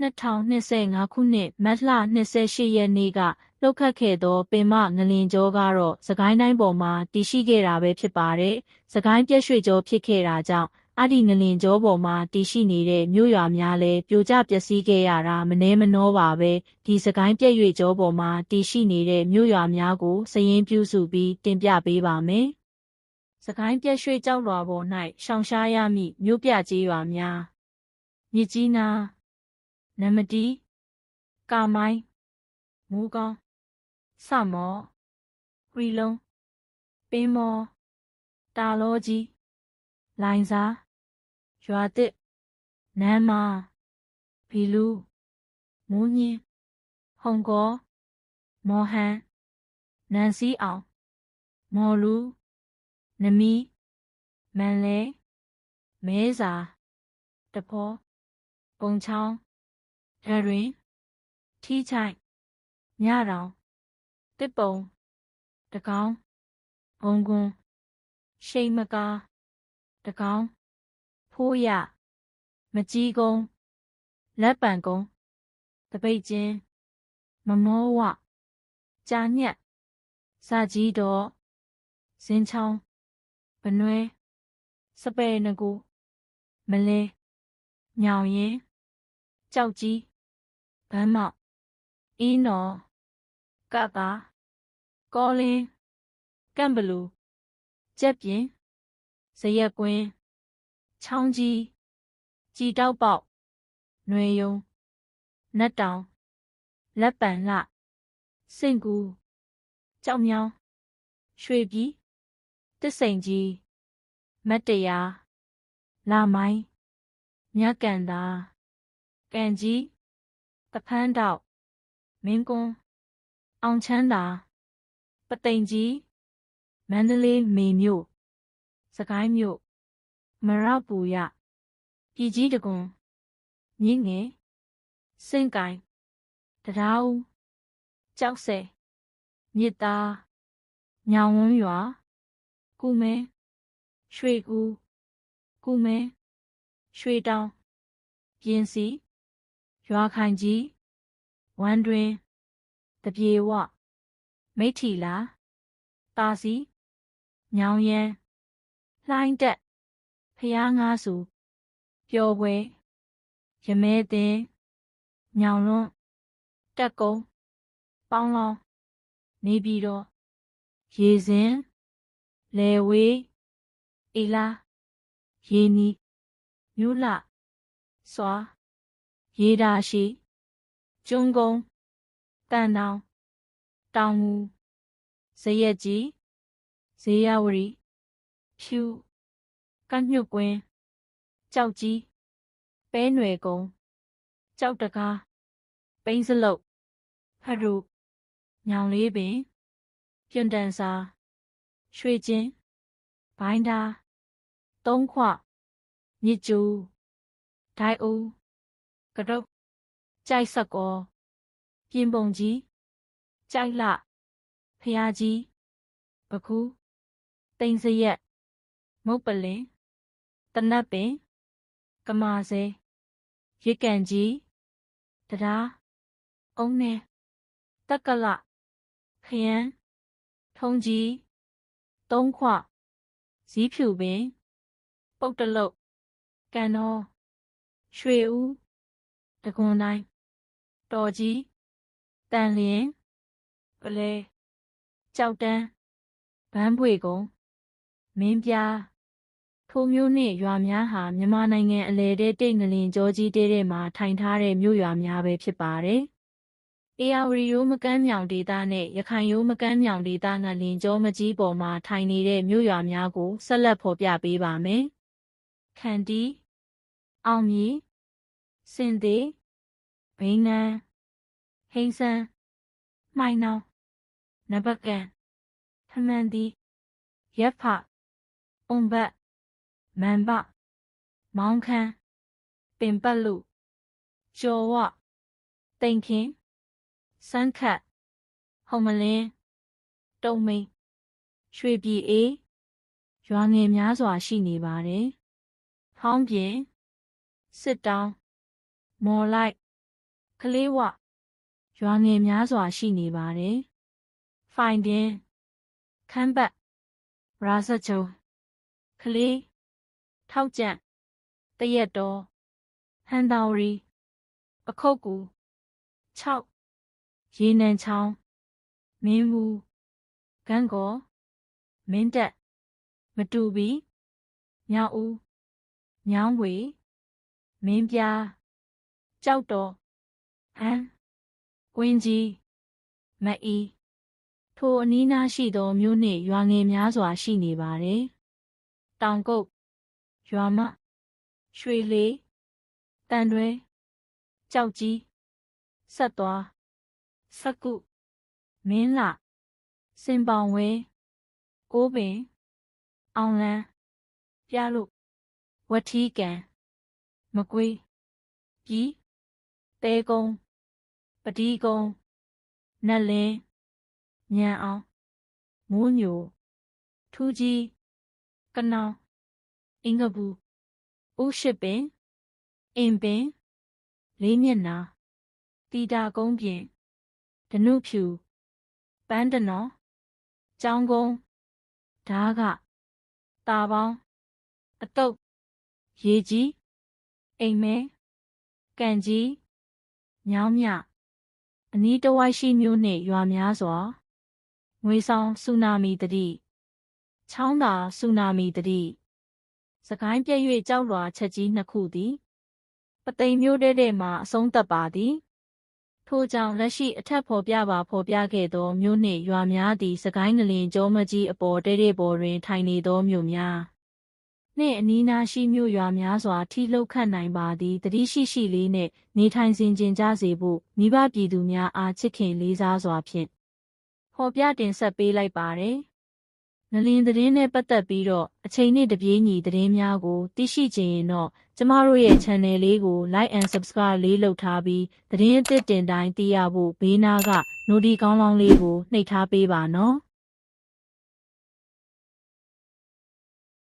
2025ခုနှစ်မတ်လ28ရက်နေ့ကလှုပ်ခတ်ခဲ့သောပင်မငလင်ကြောကတော့စကိုင်းတိုင်းပေါ်မှာတည်ရှိခဲ့တာပဲဖြစ်ပါတယ်။စကိုင်းပြည့်ရွှေကြောဖြစ်ခဲ့တာကြောင့်အဒီငလင်ကြောပေါ်မှာတည်ရှိနေတဲ့မြို့ရွာများလည်းပြိုကျပျက်စီးခဲ့ရတာမနှဲမနှောပါပဲဒီစကိုင်းပြည့်ရွှေကြောပေါ်မှာတည်ရှိနေတဲ့မြို့ရွာများကိုစည်ရင်းပြုစုပြီးတင်ပြပေးပါမယ်။စကိုင်းပြည့်ရွှေကြောက်လွာပေါ်၌ရှောင်ရှားရမည့်မြို့ပြကြီးရွာများမြစ်ကြီးနား နမတီကာမိုင်းမူကောင်းစမောရီလုံးပင်းမောတာလောကြီးလိုင်စာရွာတစ်နမ်းမာဘီလူမူးညင်းဟုံကောမော်ဟန်နန်စီအောင်မော်လူနမီမန်လဲမဲစာတဖောပုံချောင်း ရတွင်ထီးချိုင်ညတောင်တစ်ပုံတကောင်းဘုံကွန်းရှိန်မကားတကောင်းဖိုးရမကြီးကုန်းလက်ပံကုန်းတပိတ်ချင်းမမောဝကြာညက်စာကြီးတော်ဇင်းချောင်းဘနွဲစပယ်နကူမလဲညောင်ရင်ကြောက်ကြီး ဗန်းမောက်အင်းနော်ကကာကောလင်းကန့်ဘလူကြက်ပြင်းဇရက်ကွင်းချောင်းကြီးကြည်တောက်ပေါက်ຫນွေယုံနတ်တောင်လက်ပံလှစင့်ကူကြောက်မြောင်းရွှေပြည်တစ္ဆိန်ကြီးမတ်တရားလာမိုင်းမြတ်ကန်သာကန်ကြီး တဖန်းတောက်မင်းကွန်းအောင်ချမ်းသာပသိမ်ကြီးမန္တလေးမေမြို့စကိုင်းမြို့မရပူရပြည်ကြီးတကွန်မြင်းငယ်စင့်ကိုင်တရားဦးကြောက်ဆယ်မြစ်သားညောင်ဝန်းရွာကုမဲရွှေကူကုမဲရွှေတောင်ပြင်းစီ ရွာခိုင်ကြီးဝမ်းတွင်တပြေဝမိထီလာတာစီညောင်ရန်လှိုင်းတက်ဖျားငါးစုပျော်ပွဲရမဲသင်ညောင်လွန်းတက်ကုန်းပေါင်းလောင်းနေပြည်တော်ရေစင်လေဝေးအီလာရေနီမြို့လစွာ ရေဒါရှိကျွန်းကုန်းတန်တောင်တောင်ငူဇရက်ကြီးဇေယဝရီဖြူကညွတ်ကွင်းကြောက်ကြီးပဲຫນွယ်ကုန်းကြောက်တကားပိန်းစလုတ်ဖရူညောင်လေးပင်ပြွန်တန်စာရွှေကျင်းဘိုင်းသားသုံးခွမြစ်ကျူဒိုင်ဦး ကရုတ်ကြိုက်ဆက်ကောပြင်ပုံကြီးကြိုက်လှဖျားကြီးပခုတိန်စရက်မုတ်ပလင်တနတ်ပင်ကမာစဲရစ်ကန်ကြီးတရားအုံးနေတက်ကလခရမ်းထုံးကြီးသုံးခွဇီးဖြူပင် ပုတ်တလုတ်ကန်တော်ရွှေဦး တကွန်တိုင်းတော်ကြီးတန်လျင်ပလဲကြောက်တန်းဗန်းပွေကုံမင်းပြားထိုမျိုးနှင့်ရွာများဟာမြန်မာနိုင်ငံအလယ်တဲ့တိတ်ငလင်ကြောကြီးတဲတဲ့မှာထိုင်ထားတဲ့မြို့ရွာများပဲဖြစ်ပါတယ်။အေယာဝရီရိုးမကမ်းမြောင်ဒေသနဲ့ရခိုင်ရိုးမကမ်းမြောင်ဒေသငလင်ကြောမကြီးပေါ်မှာထိုင်နေတဲ့မြို့ရွာများကိုဆက်လက်ဖော်ပြပေးပါမယ်။ခန္တီအောင်မြေ စင်သေးဘိန်းနန်းဟိန်းဆန်းမိုင်နောင်နဘကန်ထမန်တီရက်ဖအုံဘတ်မန်ဘမောင်းခန်းပင်ပတ်လူကျော်ဝတိန်ခင်းစန်းခတ်ဟုံမလင်းတုံမိန်ရွှေပြည်အေးရွာငယ်များစွာရှိနေပါတယ်။ဟောင်းပြင်စစ်တောင်း မော်လိုက် ကလေးဝရွာငယ်များစွာရှိနေပါတယ်ဖိုင်တင်ခမ်းပတ်ရာဇချုံကလေးထောက်ကြန့်တရက်တော်ဟန်တော်ရီပခုတ်ကူ6ရေနံချောင်းမင်းမူကန်းကောမင်းတက်မတူပီညောင်ဦးညောင်းဝေမင်းပြား ကြောက်တော်ဟမ်ကွင်းကြီးမအီထိုအနီးနားရှိသောမြို့နှင့်ရွာငယ်များစွာရှိနေပါတယ်။တောင်ကုတ်ရွာမရွှေလေးတန်တွဲကြောက်ကြီးဆက်သွားစက္ကုမင်းလာစင်ပောင်ဝဲကိုးပင်အောင်လန်းပြလို့ဝထီးကန်မကွေးကြီး တဲကုန်းပတိကုန်းနတ်လင်းညံအောင်မိုးညိုထူးကြီးကနောင်အင်္ဂဘူးဥရှိပင်အင်ပင်လေးမျက်နာတီတာကုန်းပြင်ဒနုဖြူပန်းတနော်ကျောင်းကုန်းဓားကတာပေါင်းအတုပ်ရေကြီးအိမ်မဲကန်ကြီး ညောင်းမြအနီးတစ်ဝိုက်ရှိမျိုးနှင့်ရွာများစွာငွေဆောင်ဆူနာမီတတိချောင်းသာဆူနာမီတတိစကိုင်းပြည့်၍ကြောက်လွာချက်ကြီးနှစ်ခုသည်ပသိမ်မျိုးတဲတဲမှအဆုံးသက်ပါသည်ထို့ကြောင့်လက်ရှိအထက်ဖော်ပြပါဖော်ပြခဲ့သောမြို့နှင့်ရွာများသည်စကိုင်းနလင်ကျောမကြီးအပေါ်တဲတဲပေါ်တွင်ထိုင်နေသောမြို့များ နှင့်အနီးနားရှိမြို့ရွာများစွာထိလှုပ်ခတ်နိုင်ပါသည်တတိရှိရှိလေးနှင့်နေထိုင်စဉ်ကျင်ကြစေဖို့မိဘပြည်သူများအားချစ်ခင်လေးစားစွာဖြင့်ဖော်ပြတင်ဆက်ပေးလိုက်ပါတယ်။နလင်သတင်းနဲ့ပတ်သက်ပြီးတော့အချိန်နဲ့တပြေးညီသတင်းများကိုသိရှိချင်ရင်တော့ကျမတို့ရဲ့ channel လေးကို like and subscribe လေးလုပ်ထားပြီးသတင်းအသစ်တင်တိုင်းသိရဖို့ဘေးနားက notification ကောင်းလောင်းလေးကိုနှိပ်ထားပေးပါနော်။